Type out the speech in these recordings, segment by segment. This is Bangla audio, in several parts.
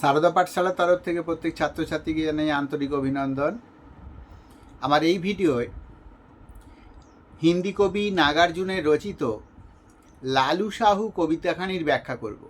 সারদা পাঠশালার তরফ থেকে প্রত্যেক ছাত্রছাত্রীকে জানাই আন্তরিক অভিনন্দন। আমার এই ভিডিওয় হিন্দি কবি নাগার্জুনের রচিত লালু সাহু কবিতাখানির ব্যাখ্যা করব।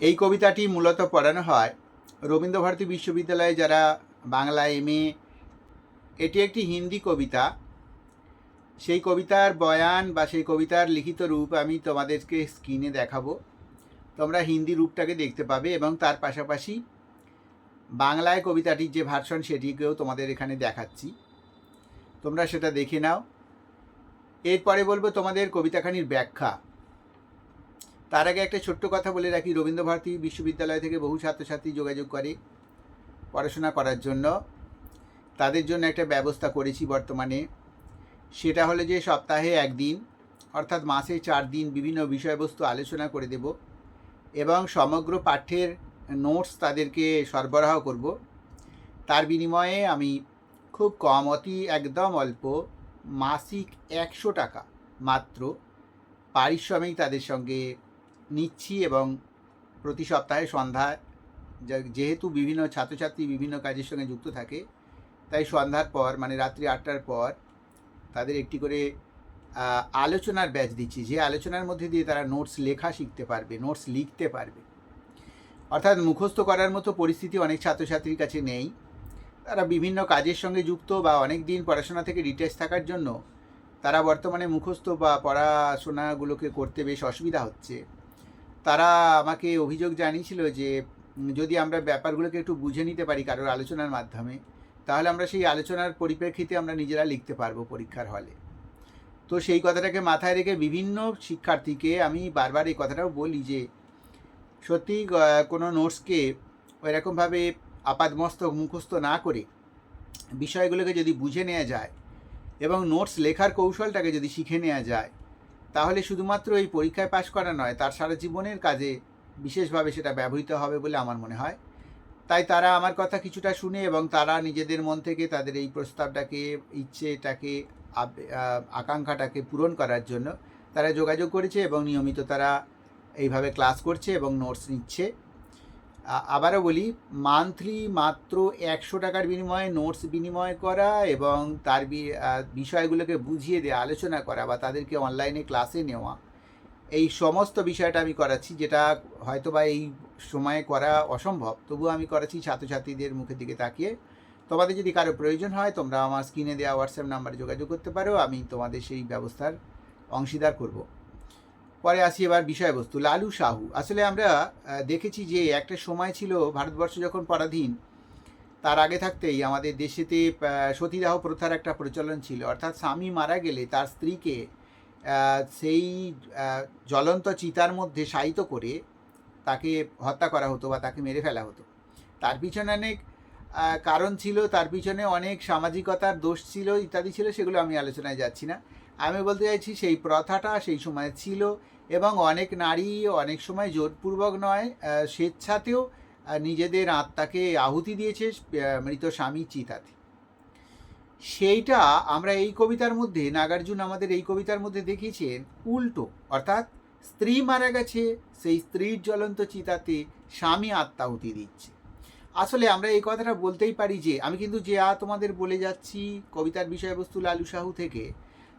এই কবিতাটি মূলত পড়ানো হয় রবীন্দ্রভারতী বিশ্ববিদ্যালয়ে যারা বাংলা এম এটি একটি হিন্দি কবিতা। সেই কবিতার বয়ান বা সেই কবিতার লিখিত রূপ আমি তোমাদেরকে স্ক্রিনে দেখাবো। তোমরা হিন্দি রূপটাকে দেখতে পাবে এবং তার পাশাপাশি বাংলায় কবিতাটির যে ভার্সন সেটিকেও তোমাদের এখানে দেখাচ্ছি। তোমরা সেটা দেখে নাও। এরপরে বলব তোমাদের কবিতাখানির ব্যাখ্যা। তার আগে একটা ছোট্ট কথা বলে রাখি। রবীন্দ্রভারতী বিশ্ববিদ্যালয় থেকে বহু ছাত্রছাত্রী যোগাযোগ করে পড়াশোনা করার জন্য। তাদের জন্য একটা ব্যবস্থা করেছি বর্তমানে। সেটা হলো যে সপ্তাহে একদিন অর্থাৎ মাসে চার দিন বিভিন্ন বিষয়বস্তু আলোচনা করে দেব। এবং সমগ্র পাঠ্যের নোটস তাদেরকে সরবরাহ করব। তার বিনিময়ে আমি খুব কম, অতি একদম অল্প, মাসিক একশো টাকা মাত্র পারিশ্রমিক তাদের সঙ্গে নিচ্ছি এবং প্রতি সপ্তাহে সন্ধ্যায় যেহেতু বিভিন্ন ছাত্রছাত্রী বিভিন্ন কাজের সঙ্গে যুক্ত থাকে, তাই সন্ধ্যার পর মানে রাত্রি আটটার পর তাদের একটি করে আলোচনার ব্যাচ দিচ্ছি, যে আলোচনার মধ্যে দিয়ে তারা নোটস লেখা শিখতে পারবে নোটস লিখতে পারবে। অর্থাৎ মুখস্থ করার মতো পরিস্থিতি অনেক ছাত্রছাত্রীর কাছে নেই। তারা বিভিন্ন কাজের সঙ্গে যুক্ত বা অনেক দিন পড়াশোনা থেকে ডিটেচ থাকার জন্য তারা বর্তমানে মুখস্থ বা পড়াশোনাগুলোকে করতে বেশ অসুবিধা হচ্ছে। তারা আমাকে অভিযোগ জানিয়েছিল যে, যদি আমরা ব্যাপারগুলোকে একটু বুঝে নিতে পারি কারোর আলোচনার মাধ্যমে, তাহলে আমরা সেই আলোচনার পরিপ্রেক্ষিতে আমরা নিজেরা লিখতে পারব পরীক্ষার হলে। তো সেই কথাটাকে মাথায় রেখে বিভিন্ন শিক্ষার্থীকে আমি বারবার এই কথাটাও বলি যে সত্যি কোনো নোটসকে ওইরকমভাবে আপাদমস্তক মুখস্থ না করে বিষয়গুলোকে যদি বুঝে নেওয়া যায় এবং নোটস লেখার কৌশলটাকে যদি শিখে নেওয়া যায়, তাহলে শুধুমাত্র এই পরীক্ষায় পাশ করা নয়, তার সারা জীবনের কাজে বিশেষভাবে সেটা ব্যবহৃত হবে বলে আমার মনে হয়। তাই তারা আমার কথা কিছুটা শুনে এবং তারা নিজেদের মন থেকে তাদের এই প্রস্তাবটাকে, ইচ্ছেটাকে আকাঙ্ক্ষাটাকে পূরণ করার জন্য তারা যোগাযোগ করেছে এবং নিয়মিত তারা এইভাবে ক্লাস করছে এবং নোটস নিচ্ছে। আবারও বলি মান্থলি মাত্র একশো টাকার বিনিময়ে নোটস বিনিময় করা এবং তার বিষয়গুলোকে বুঝিয়ে দেওয়া আলোচনা করা বা তাদেরকে অনলাইনে ক্লাসে নেওয়া, এই সমস্ত বিষয়টা আমি করাচ্ছি যেটা হয়তোবা এই সময়ে করা অসম্ভব। তবুও আমি করাচ্ছি, ছাত্রছাত্রীদের মুখের দিকে তাকিয়ে। তোমাদের যদি কারও প্রয়োজন হয়, তোমরা আমার স্ক্রিনে দেওয়া হোয়াটসঅ্যাপ নাম্বারে যোগাযোগ করতে পারো, আমি তোমাদের সেই ব্যবস্থার অংশীদার করব। পরে আসি এবার বিষয়বস্তু, লালু সাহু। আসলে আমরা দেখেছি যে একটা সময় ছিল ভারতবর্ষ যখন পরাধীন, তার আগে থাকতেই আমাদের দেশেতে সতীদাহ প্রথার একটা প্রচলন ছিল। অর্থাৎ স্বামী মারা গেলে তার স্ত্রীকে সেই জ্বলন্ত চিতার মধ্যে শায়িত করে তাকে হত্যা করা হতো বা তাকে মেরে ফেলা হতো। তার পিছনে অনেক কারণ ছিল তার পিছনে অনেক সামাজিকতার দোষ ছিল, ইত্যাদি ছিল, সেগুলো আমি আলোচনায় যাচ্ছি না। আমি বলতে চাইছি সেই প্রথাটা সেই সময় ছিল এবং অনেক নারী অনেক সময় জোরপূর্বক নয় স্বেচ্ছাতেও নিজেদের আত্মাকে আহুতি দিয়েছে মৃত স্বামী চিতাতে। সেইটা আমরা এই কবিতার মধ্যে, নাগার্জুন আমাদের এই কবিতার মধ্যে দেখিয়েছেন, উল্টো, অর্থাৎ স্ত্রী মারা গেছে, সেই স্ত্রীর জ্বলন্ত চিতাতে স্বামী আত্মাহুতি দিচ্ছে। আসলে আমরা এই কথাটা বলতেই পারি যে আমি কিন্তু যে আ তোমাদের বলে যাচ্ছি কবিতার বিষয়বস্তু লালু সাহু থেকে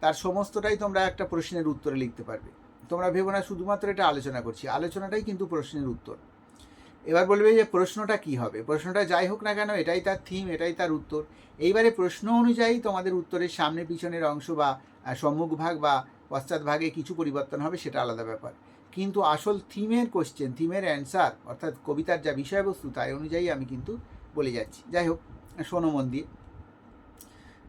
তার সমস্তটাই তোমরা একটা প্রশ্নের উত্তরে লিখতে পারবে। তোমরা ভেবো না শুধুমাত্র এটা আলোচনা করছি। আলোচনাটাই কিন্তু প্রশ্নের উত্তর। এবার বলবে যে প্রশ্নটা কি হবে? প্রশ্নটা যাই হোক না কেন এটাই তার থিম এটাই তার উত্তর। এইবারে প্রশ্ন অনুযায়ী তোমাদের উত্তরের সামনে পিছনের অংশ বা আহ, সম্মুখ ভাগ বা পশ্চাৎ ভাগে কিছু পরিবর্তন হবে সেটা আলাদা ব্যাপার। কিন্তু আসল থিমের কোশ্চেন থিমের অ্যান্সার অর্থাৎ কবিতার যা বিষয়বস্তু তাই অনুযায়ী আমি কিন্তু বলে যাচ্ছি। যাই হোক, শোনো মন দিয়ে।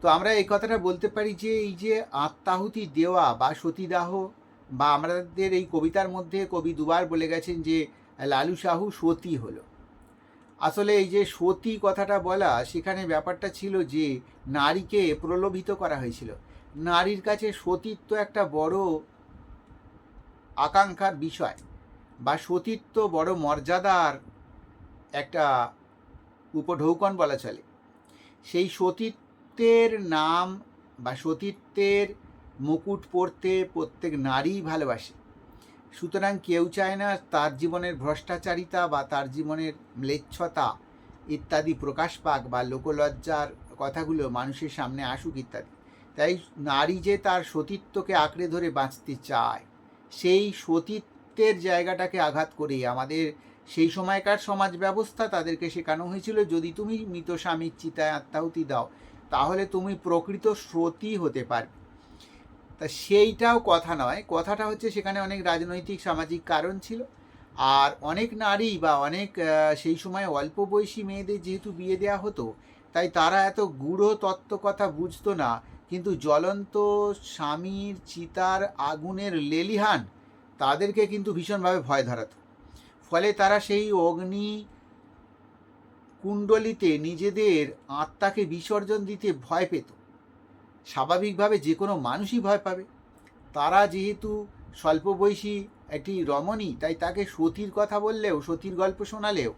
তো আমরা এই কথাটা বলতে পারি যে, এই যে আত্মাহুতি দেওয়া বা সতীদাহ বা আমাদের এই কবিতার মধ্যে কবি দুবার বলে গেছেন যে, লালু সাহু সতী হলো। আসলে এই যে সতী কথাটা বলা, সেখানে ব্যাপারটা ছিল যে, নারীকে প্রলোভিত করা হয়েছিল। নারীর কাছে সতীত্ব একটা বড় আকাঙ্ক্ষার বিষয় বা সতীত্ব বড় মর্যাদার একটা উপঢৌকন বলা চলে। সেই সতীত্বের নাম বা সতীত্বের মুকুট পরতে প্রত্যেক নারী ভালোবাসে। সুতরাং কেউ চায় না তার জীবনের ভ্রষ্টাচারিতা বা তার জীবনের ম্লেচ্ছতা ইত্যাদি প্রকাশ পাক বা লোকলজ্জার কথাগুলো মানুষের সামনে আসুক ইত্যাদি। তাই নারী যে তার সতীত্বকে আঁকড়ে ধরে বাঁচতে চায় সেই সতীত্বের জায়গাটাকে আঘাত করে আমাদের সেই সময়কার সমাজ ব্যবস্থা তাদেরকে শেখানো হয়েছিল, যদি তুমি মৃত স্বামীর চিতায় আত্মাহুতি দাও, তাহলে তুমি প্রকৃত সতী হতে পারবে। তা সেইটাও কথা নয়। কথাটা হচ্ছে সেখানে অনেক রাজনৈতিক, সামাজিক কারণ ছিল। আর অনেক নারী বা অনেক সেই সময় অল্প বয়সী মেয়েদের যেহেতু বিয়ে দেওয়া হতো, তাই তারা এত গূঢ় তত্ত্ব কথা বুঝতো না কিন্তু জ্বলন্ত স্বামীর চিতার আগুনের লেলিহান তাদেরকে কিন্তু ভীষণভাবে ভয় ধরাতো। ফলে তারা সেই অগ্নি কুণ্ডলিতে নিজেদের আত্মাকে বিসর্জন দিতে ভয় পেত। স্বাভাবিকভাবে যে কোনো মানুষই ভয় পাবে। তারা যেহেতু স্বল্প বয়সী একটি রমণী, তাই তাকে সতীর কথা বললেও, সতীর গল্প শোনালেও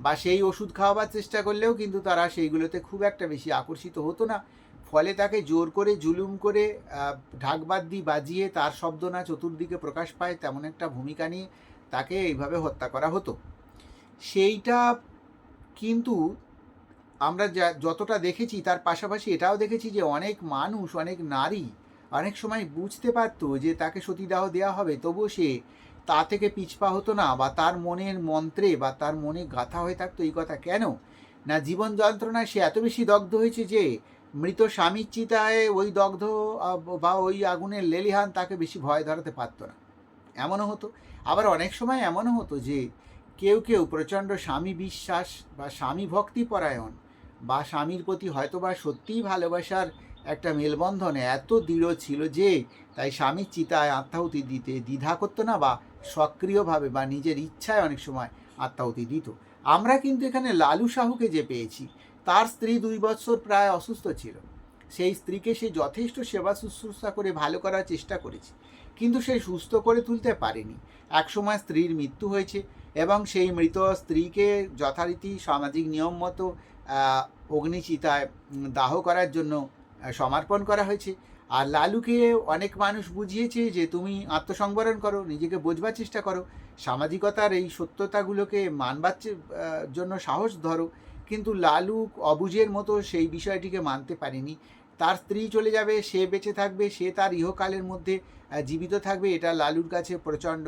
বা সেই ওষুধ খাওয়াবার চেষ্টা করলেও কিন্তু তারা সেইগুলোতে খুব একটা বেশি আকর্ষিত হতো না। ফলে তাকে জোর করে জুলুম করে আহ, ঢাকবাদ্যি বাজিয়ে তার শব্দ না চতুর্দিকে প্রকাশ পায় তেমন একটা ভূমিকা নিয়ে তাকে এইভাবে হত্যা করা হতো। সেইটা কিন্তু আমরা যা যতটা দেখেছি তার পাশাপাশি এটাও দেখেছি যে অনেক মানুষ অনেক নারী অনেক সময় বুঝতে পারতো যে তাকে সতীদাহ দেওয়া হবে তবুও সে তা থেকে পিছপা হতো না বা তার মনের মন্ত্রে বা তার মনে গাথা হয়ে থাকতো এই কথা কেন? না জীবন যন্ত্রণায় সে এত বেশি দগ্ধ হয়েছে যে মৃত স্বামীর চিতায় ওই দগ্ধ বা ওই আগুনের লেলিহান তাকে বেশি ভয় ধরাতে পারতো না। এমনও হতো। আবার অনেক সময় এমনও হতো যে, কেউ কেউ প্রচণ্ড স্বামী বিশ্বাস বা স্বামী ভক্তি পরায়ণ বা স্বামীর প্রতি হয়তো বা সত্যিই ভালোবাসার একটা মেলবন্ধনে এত দৃঢ় ছিল যে, তাই স্বামীর চিতায় আত্মাহুতি দিতে দ্বিধা করতো না বা সক্রিয়ভাবে বা নিজের ইচ্ছায় অনেক সময় আত্মাহুতি দিত। আমরা কিন্তু এখানে লালু সাহুকে যে পেয়েছি তার স্ত্রী দুই বছর প্রায় অসুস্থ ছিল। সেই স্ত্রীকে সে যথেষ্ট সেবা শুশ্রূষা করে ভালো করার চেষ্টা করেছে, কিন্তু সে সুস্থ করে তুলতে পারেনি। একসময় স্ত্রীর মৃত্যু হয়েছে এবং সেই মৃত স্ত্রীকে যথারীতি সামাজিক নিয়ম মতো অগ্নিচিতায় দাহ করার জন্য সমর্পণ করা হয়েছে। আর লালুকে অনেক মানুষ বুঝিয়েছে যে, তুমি আত্মসংবরণ করো, নিজেকে বোঝবার চেষ্টা করো। সামাজিকতার এই সত্যতাগুলোকে মানবার জন্য সাহস ধরো। কিন্তু লালু অবুঝের মতো সেই বিষয়টিকে মানতে পারেনি। তার স্ত্রী চলে যাবে, সে বেঁচে থাকবে, সে তার ইহকালের মধ্যে জীবিত থাকবে, এটা লালুর কাছে প্রচণ্ড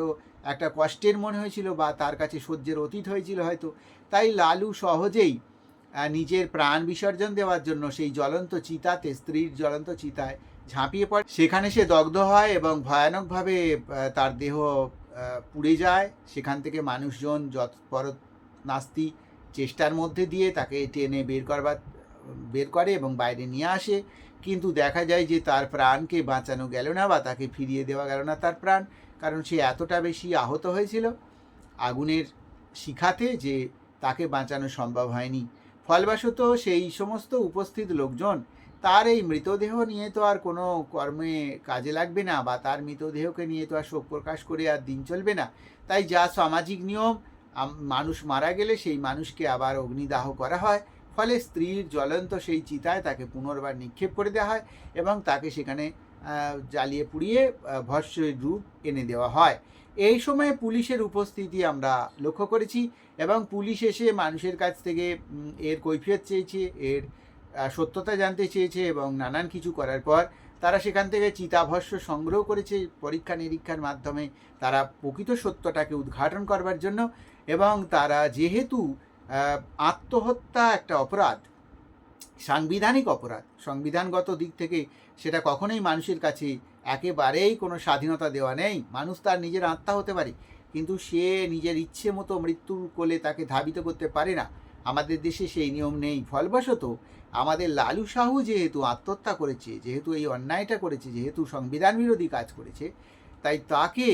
একটা কষ্টের মনে হয়েছিল বা তার কাছে সহ্যের অতীত হয়েছিল হয়তো। তাই লালু সহজেই নিজের প্রাণ বিসর্জন দেওয়ার জন্য সেই জ্বলন্ত চিতাতে, স্ত্রীর জ্বলন্ত চিতায় ঝাঁপিয়ে পড়ে। সেখানে সে দগ্ধ হয় এবং ভয়ানকভাবে তার দেহ পুড়ে যায়। সেখান থেকে মানুষজন যত পর নাস্তি চেষ্টার মধ্যে দিয়ে তাকে টেনে বের করবার, বের করে এবং বাইরে নিয়ে আসে। কিন্তু দেখা যায় যে তার প্রাণকে বাঁচানো গেল না বা তাকে ফিরিয়ে দেওয়া গেল না তার প্রাণ, কারণ সে এতটা বেশি আহত হয়েছিল আগুনের শিখাতে যে তাকে বাঁচানো সম্ভব হয়নি। ফলবশত সেই সমস্ত উপস্থিত লোকজন তার এই মৃতদেহ নিয়ে তো আর কোনো কর্মে কাজে লাগবে না বা তার মৃতদেহকে নিয়ে তো আর শোক প্রকাশ করে আর দিন চলবে না। তাই যা সামাজিক নিয়ম মানুষ মারা গেলে সেই মানুষকে আবার অগ্নিদাহ করা হয়। ফলে স্ত্রীর জ্বলন্ত সেই চিতায় তাকে পুনর্বার নিক্ষেপ করে দেওয়া হয় এবং তাকে সেখানে জ্বালিয়ে পুড়িয়ে আহ, ভস্মের রূপ এনে দেওয়া হয়। এই সময়ে পুলিশের উপস্থিতি আমরা লক্ষ্য করেছি এবং পুলিশ এসে মানুষের কাছ থেকে এর কৈফিয়ত চেয়েছে এর সত্যতা জানতে চেয়েছে এবং নানান কিছু করার পর তারা সেখান থেকে চিতাভস্য সংগ্রহ করেছে। পরীক্ষা নিরীক্ষার মাধ্যমে তারা প্রকৃত সত্যটাকে উদ্ঘাটন করবার জন্য এবং তারা যেহেতু আত্মহত্যা একটা অপরাধ, সাংবিধানিক অপরাধ, সংবিধানগত দিক থেকে সেটা কখনোই মানুষের কাছে একেবারেই কোনো স্বাধীনতা দেওয়া নেই। মানুষ তার নিজের আত্মা হতে পারে, কিন্তু সে নিজের ইচ্ছে মতো মৃত্যুর কোলে তাকে ধাবিত করতে পারে না। আমাদের দেশে সেই নিয়ম নেই। ফলবশত, আমাদের লালু সাহু যেহেতু আত্মহত্যা করেছে, যেহেতু এই অন্যায়টা করেছে, যেহেতু সংবিধান বিরোধী কাজ করেছে, তাই তাকে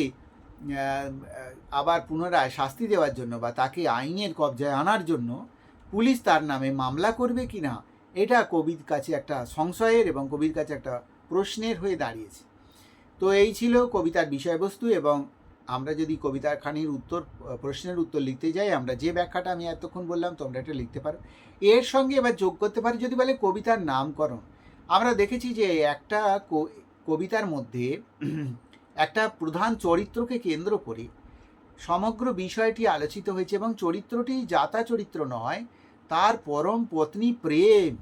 আবার পুনরায় শাস্তি দেওয়ার জন্য বা তাকে আইনের কবজায় আনার জন্য পুলিশ তার নামে মামলা করবে কি না এটা কবির কাছে একটা সংশয়ের এবং কবির কাছে একটা প্রশ্নের হয়ে দাঁড়িয়েছে। তো এই ছিল কবিতার বিষয়বস্তু এবং আমরা যদি কবিতার খানির উত্তর, প্রশ্নের উত্তর লিখতে যাই, আমরা যে ব্যাখ্যাটা আমি এতক্ষণ বললাম তোমরা এটা লিখতে পারো। এর সঙ্গে এবার যোগ করতে পারি যদি বলে কবিতার নামকরণ। আমরা দেখেছি যে একটা কবিতার মধ্যে একটা প্রধান চরিত্রকে কেন্দ্র করে সমগ্র বিষয়টি আলোচিত হয়েছে এবং চরিত্রটি যাতা চরিত্র নয়, তার পরম পত্নী প্রেম,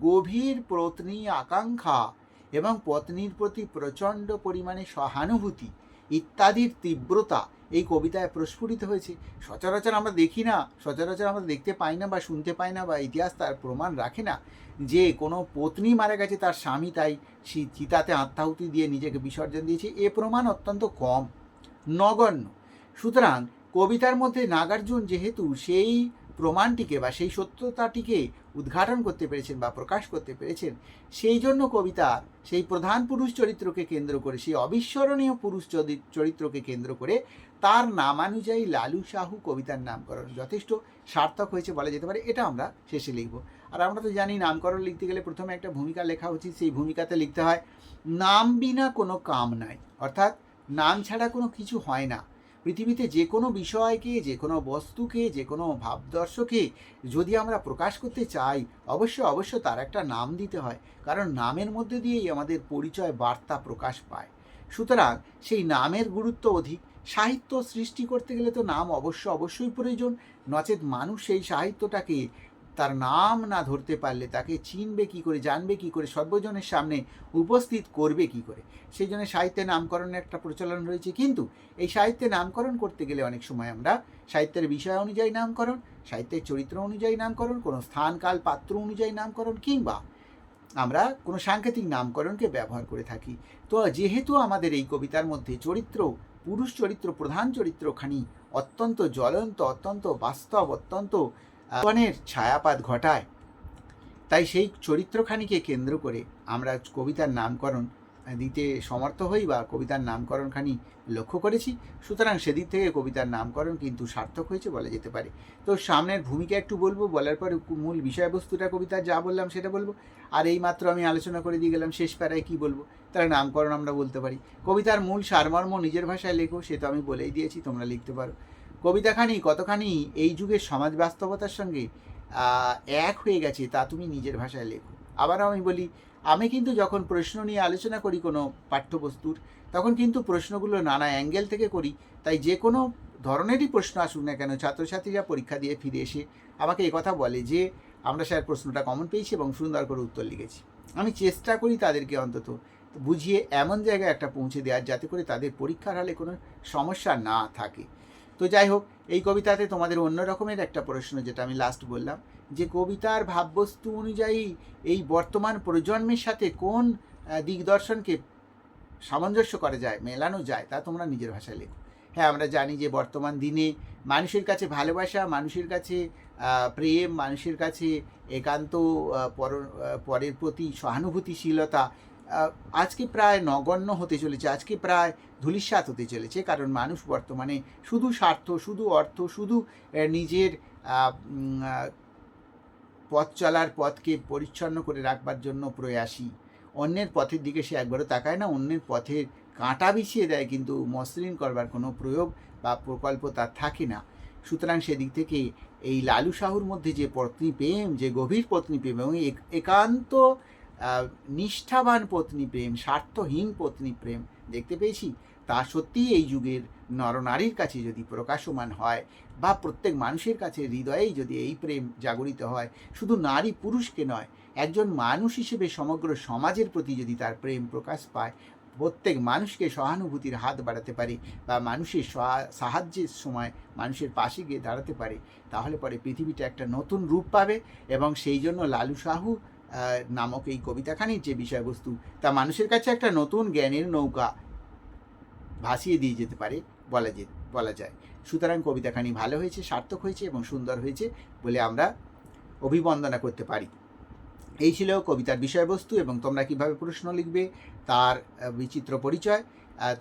গভীর পত্নী আকাঙ্ক্ষা এবং পত্নীর প্রতি প্রচণ্ড পরিমাণে সহানুভূতি। ইত্যাদির তীব্রতা এই কবিতায় প্রস্ফুটিত হয়েছে। সচরাচর আমরা দেখি না, সচরাচর আমরা দেখতে পাই না বা শুনতে পাই না বা ইতিহাস তার প্রমাণ রাখে না যে কোনো পত্নী মারা গেছে, তার স্বামী তাই চিতাতে আত্মাহুতি দিয়ে নিজেকে বিসর্জন দিয়েছে। এ প্রমাণ অত্যন্ত কম, নগণ্য। সুতরাং কবিতার মধ্যে নাগার্জুন যেহেতু সেই প্রমাণটিকে বা সেই সত্যতাটিকে উদ্ঘাটন করতে পেরেছেন বা প্রকাশ করতে পেরেছেন, সেই জন্য কবিতা সেই প্রধান পুরুষ চরিত্রকে কেন্দ্র করে, সেই অবিস্মরণীয় পুরুষ চরি- চরিত্রকে কেন্দ্র করে তার নামানুযায়ী লালু সাহু কবিতার নামকরণ যথেষ্ট সার্থক হয়েছে বলা যেতে পারে। এটা আমরা শেষে লিখব। আর আমরা তো জানি নামকরণ লিখতে গেলে প্রথমে একটা ভূমিকা লেখা উচিত, সেই ভূমিকাতে লিখতে হয়, নাম বিনা কোনো কাম নাই। অর্থাৎ নাম ছাড়া কোনো কিছু হয় না। পৃথিবীতে যে কোনো বিষয়কে, যে কোনো বস্তুকে, যে কোনো ভাবদর্শকে যদি আমরা প্রকাশ করতে চাই অবশ্য অবশ্য তার একটা নাম দিতে হয়। কারণ নামের মধ্যে দিয়েই আমাদের পরিচয়, বার্তা প্রকাশ পায়। সুতরাং সেই নামের গুরুত্ব অধিক। সাহিত্য সৃষ্টি করতে গেলে তো নাম অবশ্য, অবশ্যই প্রয়োজন। নচেত মানুষ সেই সাহিত্যটাকে তার নাম না ধরতে পারলে তাকে চিনবে কি করে, জানবে কি করে, সর্বজনের সামনে উপস্থিত করবে কি করে। সেই জন্য সাহিত্যে নামকরণের একটা প্রচলন রয়েছে। কিন্তু এই সাহিত্যে নামকরণ করতে গেলে অনেক সময় আমরা সাহিত্যের বিষয় অনুযায়ী নামকরণ, সাহিত্যের চরিত্র অনুযায়ী নামকরণ, কোনো স্থান কাল পাত্র অনুযায়ী নামকরণ, কিংবা আমরা কোনো সাংকেতিক নামকরণকে ব্যবহার করে থাকি। তো যেহেতু আমাদের এই কবিতার মধ্যে চরিত্র, পুরুষ চরিত্র, প্রধান চরিত্রখানি অত্যন্ত জ্বলন্ত, অত্যন্ত বাস্তব, অত্যন্ত জীবনের ছায়াপাত ঘটায়। তাই সেই চরিত্রখানিকে কেন্দ্র করে আমরা কবিতার নামকরণ দিতে সমর্থ হই বা কবিতার নামকরণখানি লক্ষ্য করেছি। সুতরাং সেদিক থেকে কবিতার নামকরণ কিন্তু সার্থক হয়েছে বলা যেতে পারে। তো সামনের ভূমিকা একটু বলব, বলার পরে মূল বিষয়বস্তুটা কবিতার যা বললাম সেটা বলব। আর এই মাত্র আমি আলোচনা করে দিয়ে গেলাম শেষ প্যারায় কী বলব তাহলে নামকরণ আমরা বলতে পারি। কবিতার মূল সারমর্ম নিজের ভাষায় লেখো, সে তো আমি বলেই দিয়েছি, তোমরা লিখতে পারো। কবিতাখানি কতখানি এই যুগের সমাজ বাস্তবতার সঙ্গে এক হয়ে গেছে, তা তুমি নিজের ভাষায় লেখো। আবারও আমি বলি, আমি কিন্তু যখন প্রশ্ন নিয়ে আলোচনা করি কোনো পাঠ্যবস্তুর, তখন কিন্তু প্রশ্নগুলো নানা অ্যাঙ্গেল থেকে করি, তাই যে কোনো ধরনেরই প্রশ্ন আসুক না কেন, ছাত্রছাত্রীরা পরীক্ষা দিয়ে ফিরে এসে আমাকে কথা বলে যে, আমরা স্যার প্রশ্নটা কমন পেয়েছি এবং সুন্দর করে উত্তর লিখেছি। আমি চেষ্টা করি তাদেরকে অন্তত বুঝিয়ে এমন জায়গায় একটা পৌঁছে দেওয়ার, যাতে করে তাদের পরীক্ষার হলে কোনো সমস্যা না থাকে। তো যাই হোক এই কবিতাতে তোমাদের অন্য রকমের একটা প্রশ্ন যেটা আমি লাস্ট বললাম যে কবিতার ভাববস্তু অনুযায়ী এই বর্তমান প্রজন্মের সাথে কোন আহ, দিগদর্শনকে সামঞ্জস্য করা যায় মেলানো যায় তা তোমরা নিজের ভাষায় লেখো। হ্যাঁ আমরা জানি যে বর্তমান দিনে মানুষের কাছে ভালোবাসা মানুষের কাছে প্রেম মানুষের কাছে একান্ত পর পরের প্রতি সহানুভূতিশীলতা আজকে প্রায় নগণ্য হতে চলেছে, আজকে প্রায় ধূলিসাৎ হতে চলেছে, কারণ মানুষ বর্তমানে শুধু স্বার্থ, শুধু অর্থ, শুধু নিজের পথ চলার পথকে পরিচ্ছন্ন করে রাখবার জন্য প্রয়াসী। অন্যের পথের দিকে সে একবারও তাকায় না, অন্যের পথের কাঁটা বিছিয়ে দেয়, কিন্তু মসৃণ করবার কোনো প্রয়োগ বা প্রকল্প তার থাকে না। সুতরাং সেদিক থেকে এই লালু সাহুর মধ্যে যে পত্নী প্রেম, যে গভীর পত্নী প্রেম এবং এক- একান্ত নিষ্ঠাবান পত্নী প্রেম, স্বার্থহীন পত্নী প্রেম, দেখতে পেয়েছি? তা সত্যিই এই যুগের নরনারীর কাছে যদি প্রকাশমান হয় বা প্রত্যেক মানুষের কাছে হৃদয়েই যদি এই প্রেম জাগরিত হয়, শুধু নারী পুরুষকে নয়, একজন মানুষ হিসেবে সমগ্র সমাজের প্রতি যদি তার প্রেম প্রকাশ পায়, প্রত্যেক মানুষকে সহানুভূতির হাত বাড়াতে পারে বা মানুষের সাহায্যের সময় মানুষের পাশে গিয়ে দাঁড়াতে পারে, তাহলে পরে পৃথিবীটা একটা নতুন রূপ পাবে এবং সেই জন্য লালু সাহু নামক এই কবিতাখানির যে বিষয়বস্তু, তা মানুষের কাছে একটা নতুন জ্ঞানের নৌকা ভাসিয়ে দিয়ে যেতে পারে বলা যে, বলা যায়। সুতরাং কবিতাখানি ভালো হয়েছে, সার্থক হয়েছে এবং সুন্দর হয়েছে বলে আমরা অভিবন্দনা করতে পারি। এই ছিল কবিতার বিষয়বস্তু এবং তোমরা কীভাবে প্রশ্ন লিখবে তার বিচিত্র পরিচয়।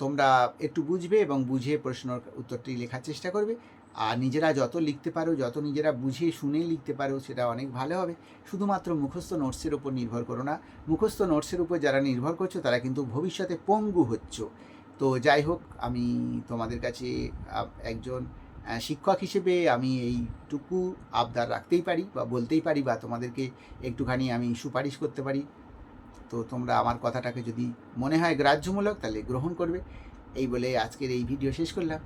তোমরা একটু বুঝবে এবং বুঝে প্রশ্নর উত্তরটি লেখার চেষ্টা করবে। আর নিজেরা যত লিখতে পারো, যত নিজেরা বুঝে শুনে লিখতে পারো, সেটা অনেক ভালো হবে। শুধুমাত্র মুখস্থ নোটসের উপর নির্ভর করো না। মুখস্থ নোটসের উপর যারা নির্ভর করছ, তারা কিন্তু ভবিষ্যতে পঙ্গু হচ্ছ। তো যাই হোক, আমি তোমাদের কাছে একজন শিক্ষক হিসেবে আমি এইটুকু আবদার রাখতেই পারি বা বলতেই পারি বা তোমাদেরকে একটুখানি আমি সুপারিশ করতে পারি। তো তোমরা আমার কথাটাকে যদি মনে হয় গ্রাহ্যমূলক, তাহলে গ্রহণ করবে। এই বলে আজকের এই ভিডিও শেষ করলাম।